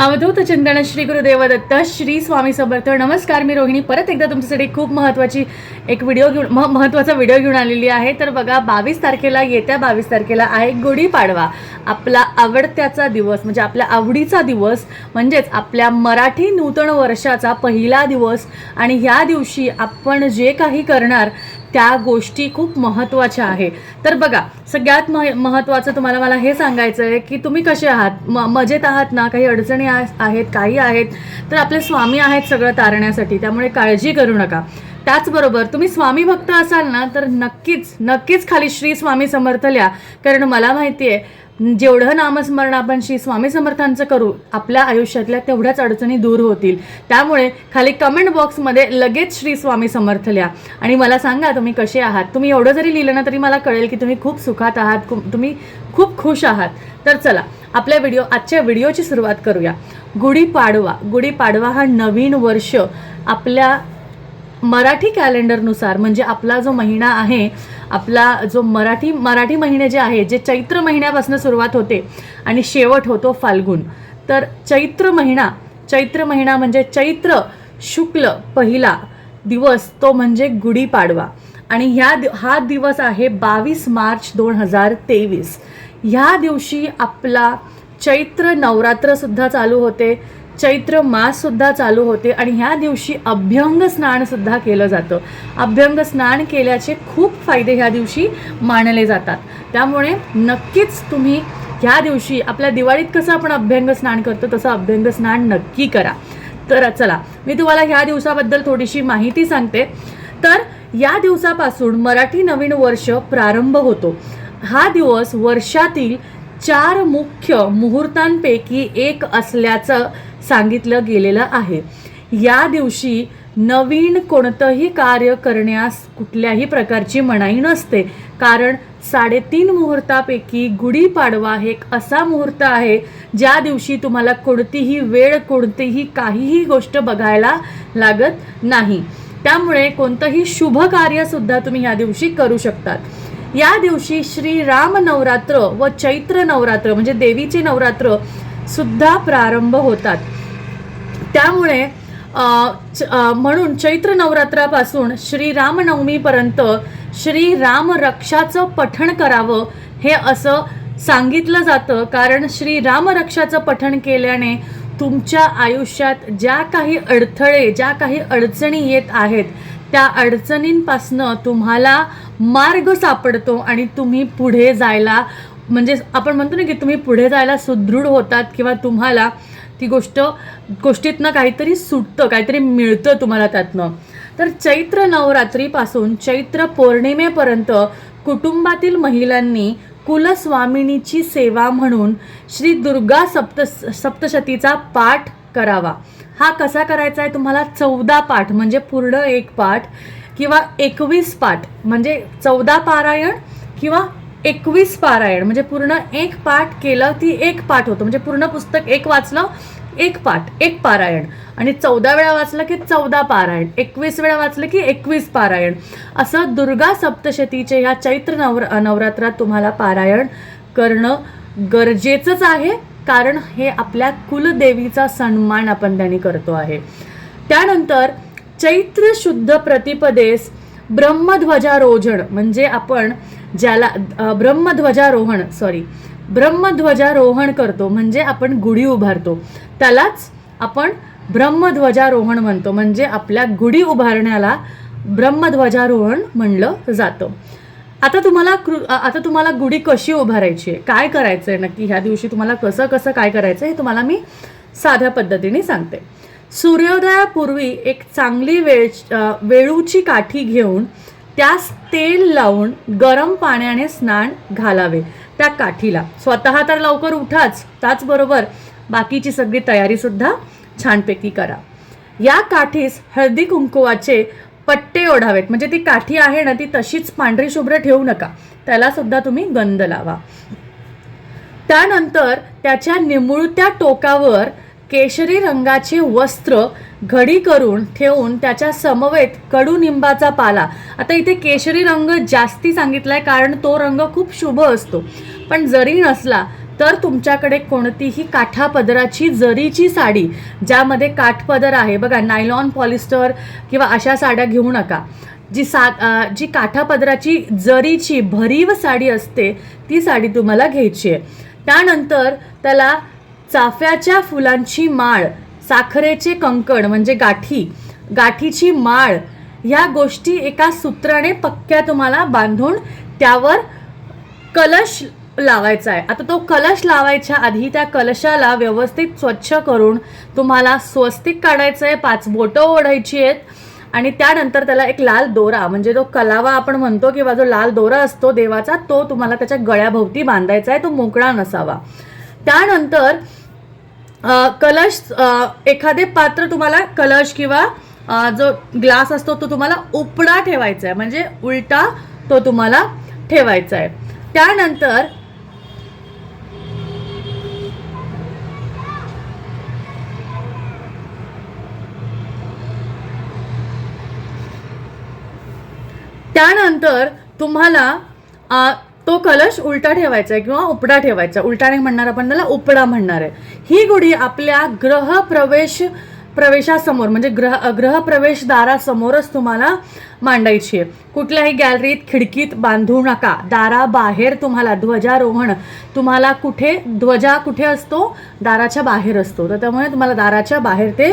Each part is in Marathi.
अवधूत चिंतन श्री गुरुदेव दत्त श्री स्वामी समर्थ. नमस्कार मी रोहिणी. परत एकदा तुमच्यासाठी खूप महत्त्वाची एक व्हिडिओ घेऊन म महत्त्वाचा व्हिडिओ घेऊन आलेली आहे. तर बघा बावीस तारखेला येत्या बावीस तारखेला आहे गुढीपाडवा. आपला आवडत्याचा दिवस म्हणजे आपल्या आवडीचा दिवस म्हणजेच आपल्या मराठी नूतन वर्षाचा पहिला दिवस. आणि ह्या दिवशी आपण जे काही करणार त्या गोष्टी खूप महत्त्वाच्या आहे तर बघा सगळ्यात मह महत्त्वाचं तुम्हाला मला हे सांगायचं आहे की तुम्ही कसे आहात? म मजेत आहात ना? काही अडचणी आ- आहेत काही आहेत? तर आपले स्वामी आहेत सगळं तारण्यासाठी त्यामुळे काळजी करू नका. त्याचबरोबर तुम्ही स्वामी भक्त असाल ना तर नक्कीच नक्कीच खाली श्री स्वामी समर्थ लिहा कारण मला माहिती आहे जेवढं नामस्मरण आपण श्री स्वामी समर्थांचं करू आपल्या आयुष्यातल्या तेवढ्याच अडचणी दूर होतील. त्यामुळे खाली कमेंट बॉक्समध्ये लगेच श्री स्वामी समर्थ लिहा. आणि मला सांगा तुम्ही कसे आहात? तुम्ही एवढं जरी लिहिलं ना तरी मला कळेल की तुम्ही खूप सुखात आहात खूप- तुम्ही खूप खुश आहात. तर चला आपल्या व्हिडिओ आजच्या व्हिडिओची सुरुवात करूया. गुढीपाडवा गुढीपाडवा हा नवीन वर्ष आपल्या मराठी कॅलेंडरनुसार म्हणजे आपला जो महिना आहे आपला जो मराठी मराठी महिने जे आहे जे चैत्र महिन्यापासून सुरुवात होते आणि शेवट होतो फाल्गुन. तर चैत्र महिना चैत्र महिना म्हणजे चैत्र शुक्ल पहिला दिवस तो म्हणजे गुढीपाडवा. आणि ह्या दि हा दिवस आहे बावीस मार्च दोन हजार तेवीस. ह्या दिवशी आपला चैत्र नवरात्रसुद्धा चालू होते. चैत्र माससुद्धा चालू होते आणि ह्या दिवशी अभ्यंग स्नानसुद्धा केलं जातं. अभ्यंग स्नान केल्याचे खूप फायदे ह्या दिवशी मानले जातात. त्यामुळे नक्कीच तुम्ही ह्या दिवशी आपल्या दिवाळीत कसं आपण अभ्यंग स्नान करतो तसं अभ्यंग स्नान नक्की करा. तर चला मी तुम्हाला ह्या दिवसाबद्दल थोडीशी माहिती सांगते. तर या दिवसापासून मराठी नवीन वर्ष प्रारंभ होतो. हा दिवस वर्षातील चार मुख्य मुहूर्तांपैकी एक असल्याचं सांगितलं गेलेलं आहे. या दिवशी नवीन कोणतंही कार्य करण्यास कुठल्याही प्रकारची मनाई नसते कारण साडेतीन मुहूर्तापैकी गुढीपाडवा हे एक असा मुहूर्त आहे ज्या दिवशी तुम्हाला कोणतीही वेळ कोणतीही काहीही गोष्ट बघायला लागत नाही. त्यामुळे कोणतंही शुभ कार्यसुद्धा तुम्ही ह्या दिवशी करू शकतात. या दिवशी श्री राम नवरात्र व चैत्र नवरात्र म्हणजे देवीचे नवरात्र सुद्धा प्रारंभ होतात. त्यामुळे म्हणून चैत्र नवरात्रापासून श्री रामनवमीपर्यंत श्री राम रक्षाचं पठण करावं हे असं सांगितलं जातं. कारण श्री रामरक्षाचं पठण केल्याने तुमच्या आयुष्यात ज्या काही अडथळे ज्या काही अडचणी येत आहेत त्या अडचणींपासनं तुम्हाला मार्ग सापडतो आणि तुम्ही पुढे जायला म्हणजे आपण म्हणतो ना की तुम्ही पुढे जायला सुदृढ होतात किंवा तुम्हाला ती गोष्ट गोष्टीतनं काहीतरी सुटतं काहीतरी मिळतं तुम्हाला त्यातनं. तर चैत्र नवरात्रीपासून चैत्र पौर्णिमेपर्यंत कुटुंबातील महिलांनी कुलस्वामिनीची सेवा म्हणून श्री दुर्गा सप्त सप्तशतीचा पाठ करावा. हा कसा करायचा आहे तुम्हाला चौदा पाठ म्हणजे पूर्ण एक पाठ किंवा एकवीस पाठ म्हणजे चौदा पारायण किंवा एकवीस पारायण म्हणजे पूर्ण एक पाठ केलं ती एक पाठ होतं. म्हणजे पूर्ण पुस्तक एक वाचलं एक पाठ एक पारायण. आणि चौदा वेळा वाचलं की चौदा पारायण एकवीस वेळा वाचलं की एकवीस पारायण. असं दुर्गा सप्तशतीचे ह्या चैत्र नवर नवरात्रात तुम्हाला पारायण करणं गरजेचंच आहे. कारण हे आपल्या कुलदेवीचा सन्मान आपण त्यांनी करतो आहे. त्यानंतर चैत्र शुद्ध प्रतिपदेस ब्रह्मध्वजारोहण म्हणजे आपण ज्याला ब्रह्मध्वजारोहण सॉरी ब्रह्मध्वजारोहण करतो म्हणजे आपण गुढी उभारतो. त्यालाच आपण ब्रह्मध्वजारोहण म्हणतो म्हणजे आपल्या गुढी उभारण्याला ब्रह्मध्वजारोहण म्हणलं जातं. आता तुम्हाला कृ आता तुम्हाला गुढी कशी उभारायची आहे? काय करायचं आहे नक्की ह्या दिवशी तुम्हाला कसं कसं काय करायचं आहे हे तुम्हाला मी साध्या पद्धतीने सांगते. सूर्योदयापूर्वी एक चांगली वेळ वेळूची काठी घेऊन त्यास तेल लावून गरम पाण्याने स्नान घालावे त्या काठीला. स्वतः तर लवकर उठाच त्याचबरोबर बाकीची सगळी तयारीसुद्धा छानपैकी करा. या काठीस हळदी कुंकुवाचे पट्टे ओढावेत. म्हणजे ती काठी आहे ना ती तशीच पांढरी शुभ्र ठेवू नका. त्याला सुद्धा तुम्ही गंध लावा. त्यानंतर त्याच्या निमुळत्या टोकावर केशरी रंगाचे वस्त्र घडी करून ठेवून त्याच्या समवेत कडुनिंबाचा पाला. आता इथे केशरी रंग जास्ती सांगितलाय कारण तो रंग खूप शुभ असतो. पण जरी नसला तर तुमच्याकडे कोणतीही काठापदराची जरीची साडी ज्यामध्ये काठपदर आहे बघा नायलॉन पॉलिस्टर किंवा अशा साड्या घेऊ नका. जी सा जी काठापदराची जरीची भरीव साडी असते ती साडी तुम्हाला घ्यायची आहे. त्यानंतर त्याला चाफ्याच्या फुलांची माळ साखरेचे कंकण म्हणजे गाठी गाठीची माळ ह्या गोष्टी एका सूत्राने पक्क्या तुम्हाला बांधून त्यावर कलश लावायचा आहे आता तो कलश लावायच्या आधी त्या कलशाला व्यवस्थित स्वच्छ करून तुम्हाला स्वस्तिक काढायचं आहे पाच बोटं ओढायची आहेत आणि त्यानंतर त्याला एक लाल दोरा म्हणजे तो कलावा आपण म्हणतो किंवा जो लाल दोरा असतो देवाचा तो तुम्हाला त्याच्या गळ्याभोवती बांधायचा आहे तो मोकळा नसावा. त्यानंतर कलश एखादे पात्र तुम्हाला कलश किंवा जो ग्लास असतो तो तुम्हाला उपडा ठेवायचा आहे म्हणजे उलटा तो तुम्हाला ठेवायचा आहे त्यानंतर त्यानंतर तुम्हाला तो कलश उलटा ठेवायचा आहे किंवा उपडा ठेवायचा उलटा नाही म्हणणार आपण त्याला उपडा म्हणणार आहे. ही गुढी आपल्या ग्रह प्रवेश प्रवेशासमोर म्हणजे ग्रह ग्रहप्रवेश दारासमोरच तुम्हाला मांडायची आहे. कुठल्याही गॅलरीत खिडकीत बांधू नका. दाराबाहेर तुम्हाला ध्वजारोहण तुम्हाला कुठे ध्वजा कुठे असतो? दाराच्या बाहेर असतो. तर त्यामुळे तुम्हाला दाराच्या बाहेर ते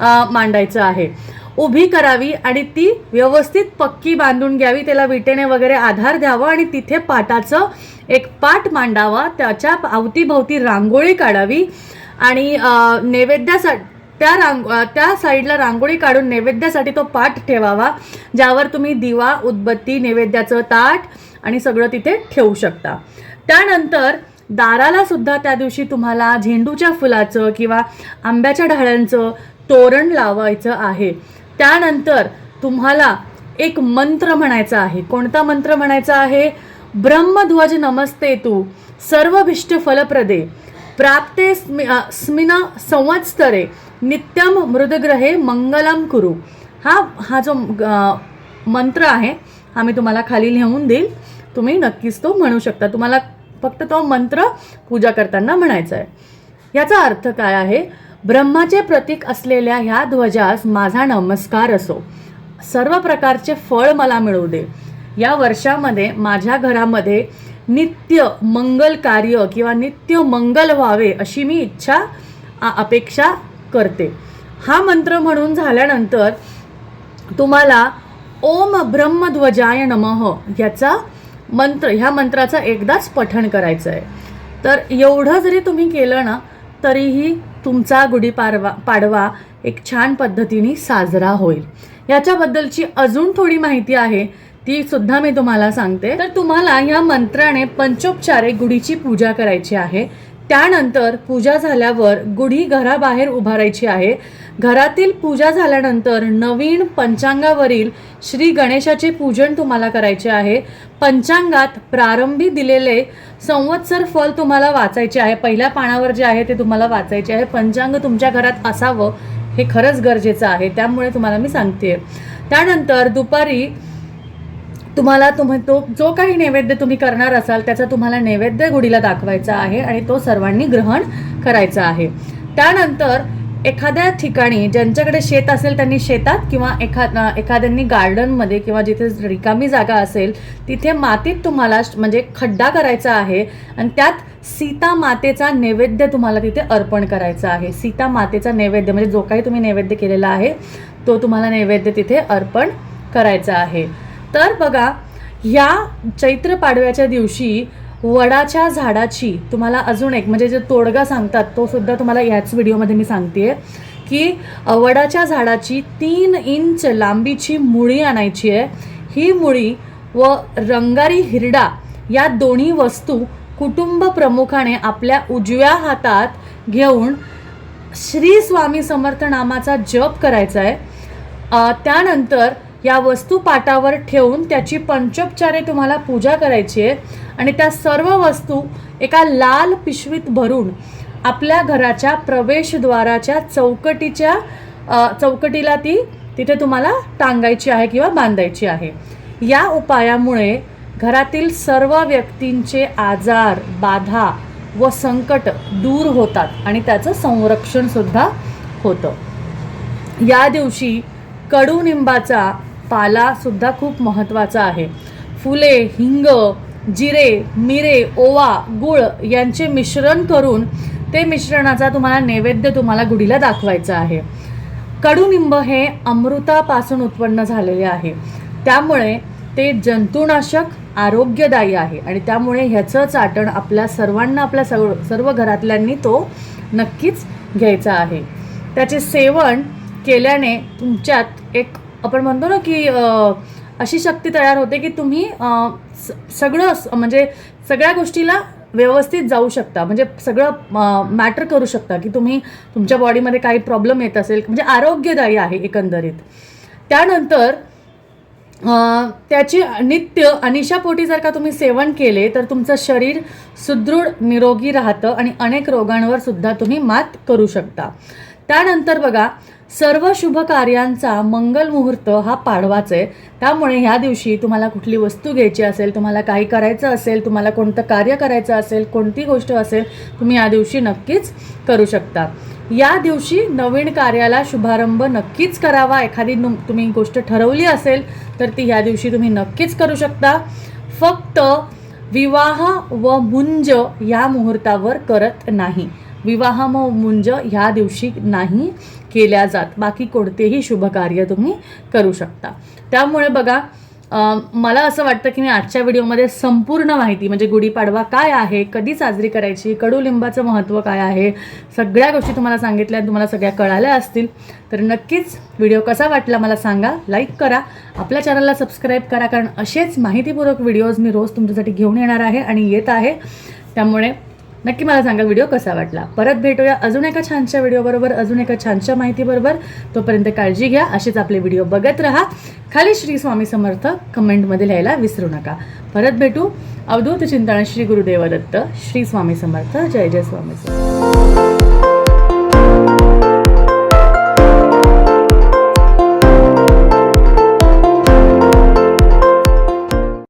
मांडायचं आहे. उभी करावी आणि ती व्यवस्थित पक्की बांधून घ्यावी त्याला विटेने वगैरे आधार द्यावा आणि तिथे पाटाचं एक पाट मांडावा त्याच्या अवतीभोवती रांगोळी काढावी आणि नैवेद्यासाठी त्या रांग त्या साईडला रांगोळी काढून नैवेद्यासाठी तो पाट ठेवावा ज्यावर तुम्ही दिवा उदबत्ती नैवेद्याचं ताट आणि सगळं तिथे ठेवू शकता. त्यानंतर दाराला सुद्धा त्या दिवशी तुम्हाला झेंडूच्या फुलाचं किंवा आंब्याच्या ढाळ्यांचं तोरण लावायचं आहे. त्यानंतर तुम्हाला एक मंत्र म्हणायचा आहे. कोणता मंत्र म्हणायचा आहे? ब्रह्मध्वज नमस्ते तू सर्वभिष्ट फलप्रदे प्राप्ते स्मि स्मिना संवत्सरे नित्यम मृदग्रहे मंगलम कुरु. हा हा जो मंत्र आहे हा मी तुम्हाला खाली लिहून देईल. तुम्ही नक्कीच तो म्हणू शकता. तुम्हाला फक्त तो मंत्र पूजा करताना म्हणायचा आहे. याचा अर्थ काय आहे? ब्रह्माचे प्रतीक असलेल्या ह्या ध्वजास माझा नमस्कार असो. सर्व प्रकारचे फळ मला मिळू दे. या वर्षामध्ये माझ्या घरामध्ये नित्य मंगल कार्य किंवा नित्य मंगल व्हावे अशी मी इच्छा अपेक्षा करते. हा मंत्र म्हणून झाल्यानंतर तुम्हाला ओम ब्रह्मध्वजाय नमः ह्याचा मंत्र ह्या मंत्राचा एकदाच पठण करायचं आहे तर एवढं जरी तुम्ही केलं ना तरीही तुमचा गुढीपाडवा पाडवा एक छान पद्धतीने साजरा होईल. याच्याबद्दलची अजून थोडी माहिती आहे ती सुद्धा मी तुम्हाला सांगते. तर तुम्हाला ह्या मंत्राने पंचोपचारे गुढीची पूजा करायची आहे. त्यानंतर पूजा झाल्यावर गुढी घराबाहेर उभारायची आहे. घरातील पूजा झाल्यानंतर नवीन पंचांगावरील श्री गणेशाचे पूजन तुम्हाला करायचे आहे. पंचांगात प्रारंभी दिलेले संवत्सर फल तुम्हाला वाचायचे आहे. पहिल्या पानावर जे आहे ते तुम्हाला वाचायचे आहे. पंचांग तुमच्या घरात असावं हे खरंच गरजेचं आहे. त्यामुळे तुम्हाला मी सांगते त्यानंतर दुपारी तुम्हाला तुम्ही तो जो काही नैवेद्य तुम्ही करणार असाल त्याचा तुम्हाला नैवेद्य गुढीला दाखवायचा आहे आणि तो सर्वांनी ग्रहण करायचा आहे. त्यानंतर एखाद्या ठिकाणी ज्यांच्याकडे शेत असेल त्यांनी शेतात किंवा एखा एखाद्यांनी गार्डनमध्ये किंवा जिथे रिकामी जागा असेल तिथे मातीत तुम्हाला म्हणजे खड्डा करायचा आहे आणि त्यात सीता मातेचा नैवेद्य तुम्हाला तिथे अर्पण करायचा आहे. सीता मातेचा नैवेद्य म्हणजे जो काही तुम्ही नैवेद्य केलेला आहे तो तुम्हाला नैवेद्य तिथे अर्पण करायचा आहे. तर बघा ह्या चैत्र पाडव्याच्या दिवशी वडाच्या झाडाची तुम्हाला अजून एक म्हणजे जे तोडगा सांगतात तो सुद्धा तुम्हाला याच व्हिडिओमध्ये मी सांगते की वडाच्या झाडाची तीन इंच लांबीची मुळी आणायची आहे. ही मुळी व रंगारी हिरडा या दोन्ही वस्तू कुटुंब प्रमुखाने आपल्या उजव्या हातात घेऊन श्री स्वामी समर्थ नामाचा जप करायचा आहे. त्यानंतर या वस्तू पाटावर ठेवून त्याची पंचोपचारे तुम्हाला पूजा करायची आहे. आणि त्या सर्व वस्तू एका लाल पिशवीत भरून आपल्या घराच्या प्रवेशद्वाराच्या चौकटीच्या चौकटीला ती तिथे तुम्हाला टांगायची आहे किंवा बांधायची आहे. या उपायामुळे घरातील सर्व व्यक्तींचे आजार बाधा व संकट दूर होतात आणि त्याचं संरक्षणसुद्धा होतं. या दिवशी कडुनिंबाचा पालासुद्धा खूप महत्त्वाचा आहे. फुले हिंग जिरे मिरे ओवा गुळ यांचे मिश्रण करून ते मिश्रणाचा तुम्हाला नैवेद्य तुम्हाला गुढीला दाखवायचा आहे. कडुनिंब हे अमृतापासून उत्पन्न झालेले आहे. त्यामुळे ते जंतुनाशक आरोग्यदायी आहे आणि त्यामुळे ह्याचं चाटण आपल्या सर्वांना आपल्या सर्व सर्व घरातल्यांनी तो नक्कीच घ्यायचा आहे. त्याचे सेवन केल्याने तुमच्यात एक आपण म्हणतो ना की अशी शक्ती तयार होते की तुम्ही सगळं म्हणजे सगळ्या गोष्टीला व्यवस्थित जाऊ शकता. म्हणजे सगळं मॅटर करू शकता की तुम्ही तुमच्या बॉडीमध्ये काही प्रॉब्लेम येत असेल म्हणजे आरोग्यदायी आहे एकंदरीत. त्यानंतर त्याची नित्य अनिशापोटी जर का तुम्ही सेवन केले तर तुमचं शरीर सुदृढ निरोगी राहतं आणि अनेक रोगांवर सुद्धा तुम्ही मात करू शकता. त्यानंतर बघा सर्व शुभ कार्यांचा मंगल मुहूर्त हा पाडवाच आहे. त्यामुळे ह्या दिवशी तुम्हाला कुठली वस्तू घ्यायची असेल तुम्हाला काही करायचं असेल तुम्हाला कोणतं कार्य करायचं असेल कोणती गोष्ट असेल तुम्ही या दिवशी नक्कीच करू शकता. या दिवशी नवीन कार्याला शुभारंभ नक्कीच करावा. एखादी नु- तुम्ही गोष्ट ठरवली असेल तर ती ह्या दिवशी तुम्ही नक्कीच करू शकता. फक्त विवाह व मुंज या मुहूर्तावर करत नाही. विवाह मुंज ह्या दिवशी नाही केल्या जात. बाकी कोणतेही शुभकार्य तुम्ही करू शकता. त्यामुळे बघा मला असं वाटतं की मी आजच्या व्हिडिओमध्ये संपूर्ण माहिती म्हणजे गुढीपाडवा काय आहे कधी साजरी करायची कडुलिंबाचं महत्त्व काय आहे सगळ्या गोष्टी तुम्हाला सांगितल्या तुम्हाला सगळ्या कळाल्या असतील. तर नक्कीच व्हिडिओ कसा वाटला मला सांगा लाईक करा. आपल्या चॅनलला सबस्क्राईब करा कारण असेच माहितीपूर्वक व्हिडिओज मी रोज तुमच्यासाठी घेऊन येणार आहे आणि येत आहे. त्यामुळे नक्की मला सांगा व्हिडिओ कसा वाटला? परत भेटूया अजून एका छानशा व्हिडिओबरोबर अजून एका छानशा माहितीबरोबर तोपर्यंत काळजी घ्या असेच आपले व्हिडिओ बघत राहा. खाली श्री स्वामी समर्थ कमेंटमध्ये लिहायला विसरू नका. परत भेटू. अवधूत चिंतन श्री गुरुदेव दत्त श्री स्वामी समर्थ जय जय स्वामी समर्थ.